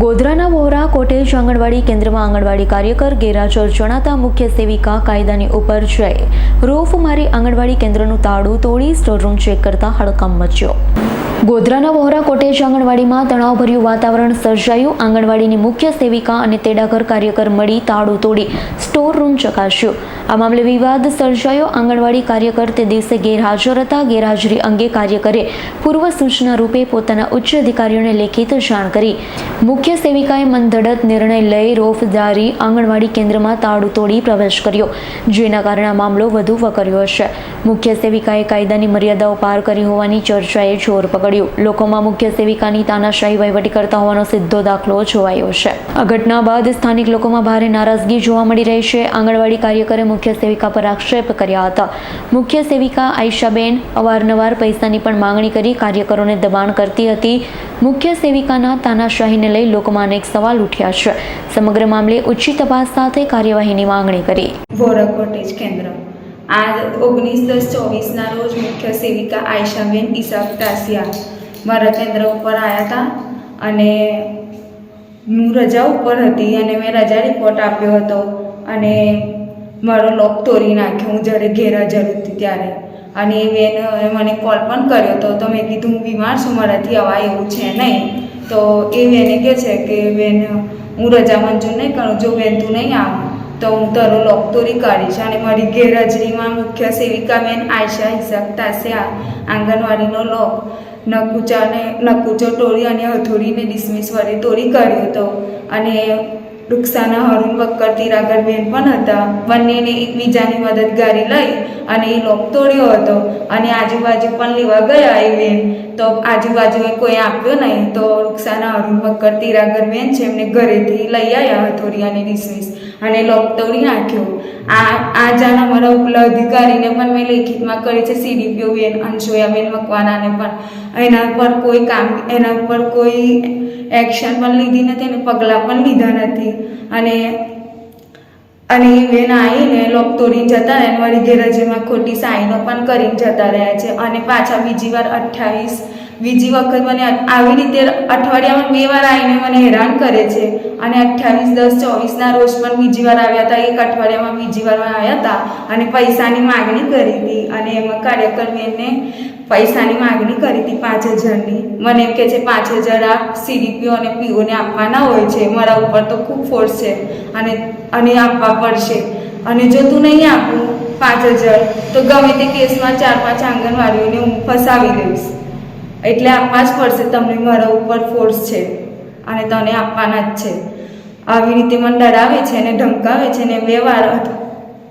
ગોધરાના Vora cottage આંગણવાડી કેન્દ્રમાં આંગણવાડી કાર્યકર ગેરહાજર જણાતા મુખ્ય સેવિકા કાયદાની ઉપર જઈ રોફ મારી આંગણવાડી કેન્દ્રનું તાળું તોડી સ્ટોર રૂમ ચેક કરતા હડકંપ મચ્યો. ગોધરાના વોહરા કોટેજ આંગણવાડીમાં તણાવભર્યું વાતાવરણ સર્જાયું. આંગણવાડીની મુખ્ય સેવિકા અને તેડાઘર કાર્યકર મળી તાળું તોડી સ્ટોર રૂમ ચકાસ્યો. આ મામલે વિવાદ સર્જાયો. આંગણવાડી કાર્યકર તે દિવસે ગેરહાજર હતા. ગેરહાજરી અંગે કાર્યકરે પૂર્વ સૂચના રૂપે પોતાના ઉચ્ચ અધિકારીઓને લેખિત જાણ કરી. મુખ્ય સેવિકાએ મનધડત નિર્ણય લઈ રોફદારી આંગણવાડી કેન્દ્રમાં તાળું તોડી પ્રવેશ કર્યો, જેના કારણે મામલો વધુ વકર્યો હશે. મુખ્ય સેવિકાએ કાયદાની મર્યાદાઓ પાર કરી હોવાની ચર્ચાએ જોર પકડ્યું લોકોમાં મુખ્ય સેવિકાની તાનાશાહી વહીવટી કરતા હોવાનો સીધો દાખલો જોવાયો છે. આ ઘટના બાદ સ્થાનિક લોકોમાં ભારે નારાજગી જોવા મળી રહી છે. આંગણવાડી કાર્યકરે મુખ્ય સેવિકા પર આક્ષેપ કર્યા હતા. મુખ્ય સેવિકા આયશાબેન અવારનવાર પૈસાની પણ માંગણી કરી કાર્યકરોને દબાણ કરતી હતી. મુખ્ય સેવિકાના તાનાશાહીને લઈ લોકોમાં અનેક સવાલ ઉઠ્યા છે. સમગ્ર મામલે ઉચ્ચી તપાસ સાથે કાર્યવાહીની માંગણી કરી. કેન્દ્ર. આ ઓગણીસ દસ ચોવીસના રોજ મુખ્ય સેવિકા આયશાબેન ઇસાફ તાસિયા મારા કેન્દ્ર ઉપર આવ્યા હતા અને હું રજા ઉપર હતી અને મેં રજા રિપોર્ટ આપ્યો હતો અને મારો લોક તોડી નાખ્યો. હું જ્યારે ઘેર હાજર હતી ત્યારે. અને એ બેન મને કોલ પણ કર્યો હતો તો મેં કીધું, હું બીમાર છું, મારાથી અવાય એવું છે નહીં. તો એ બેને કહે છે કે, બેન, હું રજા મંજૂર નહીં કરું. જો બેન તું નહીં આવ, તો હું તારો લોક તોડી કરીશ અને મારી ગેરહાજરીમાં મુખ્ય સેવિકા બેન આયશા હિસાબ તાસ્યા, આંગણવાડીનો લોક. નકુચાને નકુચો તોડી અને હથોડીને ડિસમિસ વડે તોડી કાઢ્યો હતો. અને રૂક્ષાના હરુણ બક્કર, તિરાગર બેન પણ હતા. બંનેને એકબીજાની મદદગારી લઈ અને એ લોક તોડ્યો હતો. અને આજુબાજુ પણ લેવા ગયા એ બેન. તો આજુબાજુએ કોઈ આપ્યો નહીં તો રૂક્ષાના અરુણ બક્કર તિરાગર બેન છે એમને ઘરેથી લઈ આવ્યા હથોડી અને ડિસમિસ અને લોક તોડી નાખ્યો આ આ જાણ અમારા ઉપલા અધિકારીને પણ મેં લેખિતમાં કરી છે સીડીપીઓ બેન અંશોયાબેન મકવાનાને પણ. એના પર કોઈ કામ, એના પર કોઈ એક્શન પણ લીધી નથી અને પગલાં પણ લીધા નથી. અને અને એ બેન આવીને લોક તોડીને જતા રહ્યા વળી ગેરહાજરીમાં ખોટી સાઈનો પણ કરીને જતા રહ્યા છે. અને પાછા બીજી વાર અઠ્ઠાવીસ બીજી વખત મને આવી રીતે અઠવાડિયામાં બે વાર આવીને મને હેરાન કરે છે. અને અઠ્યાવીસ, દસ, ચોવીસના રોજ પણ બીજી વાર આવ્યા હતા. એક અઠવાડિયામાં બીજી વાર આવ્યા હતા. અને પૈસાની માગણી કરી હતી. અને એમાં કાર્યકર બેનને પૈસાની માગણી કરી હતી પાંચ હજારની. મને એમ કહે છે, પાંચ હજાર આ સીડીપીઓ અને પીઓને આપવાના હોય છે. મારા ઉપર તો ખૂબ ફોર્સ છે. અને અને આપવા પડશે. અને જો તું નહીં આપું પાંચ હજાર, તો ગમે તે કેસમાં ચાર, પાંચ આંગણવાડીઓને હું ફસાવી દઈશ. એટલે આપવા જ પડશે તમને મારા ઉપર ફોર્સ છે અને તને આપવાના જ છે. આવી રીતે મને ડરાવે છે અને ધમકાવે છે ને બે વાર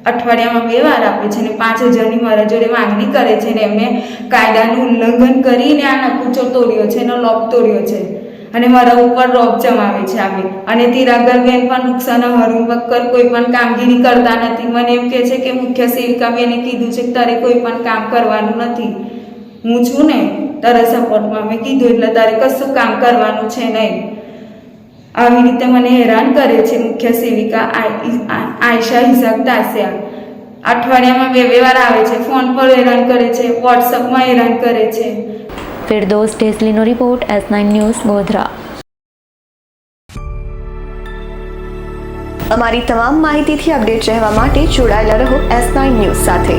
અઠવાડિયામાં બે વાર આપે છે ને પાંચ હજારની મારા જોડે માંગણી કરે છે ને એમને કાયદાનું ઉલ્લંઘન કરીને આ નકુચો તોડ્યો છે એનો લોક તોડ્યો છે. અને મારા ઉપર રોપ જમાવે છે આવી. અને તિરાગરબેન પણ નુકસાન હરું બક્કર કોઈ પણ કામગીરી કરતા નથી. મને એમ કહે છે કે મુખ્ય સેવિકા બેને કીધું છે કે તારે કોઈ પણ કામ કરવાનું નથી. હું છું ને તારા સપોર્ટમાં મેં કીધું એટલે તારે કશું કામ કરવાનું છે નહીં. આવી રીતે મને હેરાન કરે છે મુખ્ય સેવિકા આય- આ- આયશા હિસાબ તાસ્યા. અઠવાડિયામાં બે બે વાર આવે છે. ફોન પર હેરાન કરે છે. વોટ્સઅપમાં હેરાન કરે છે. Firdos ઢેસલીનો report S nine news Godhra. અમારી તમામ માહિતીથી અપડેટ રહેવા માટે જોડાયેલા રહો એસ નાઇન ન્યૂઝ સાથે.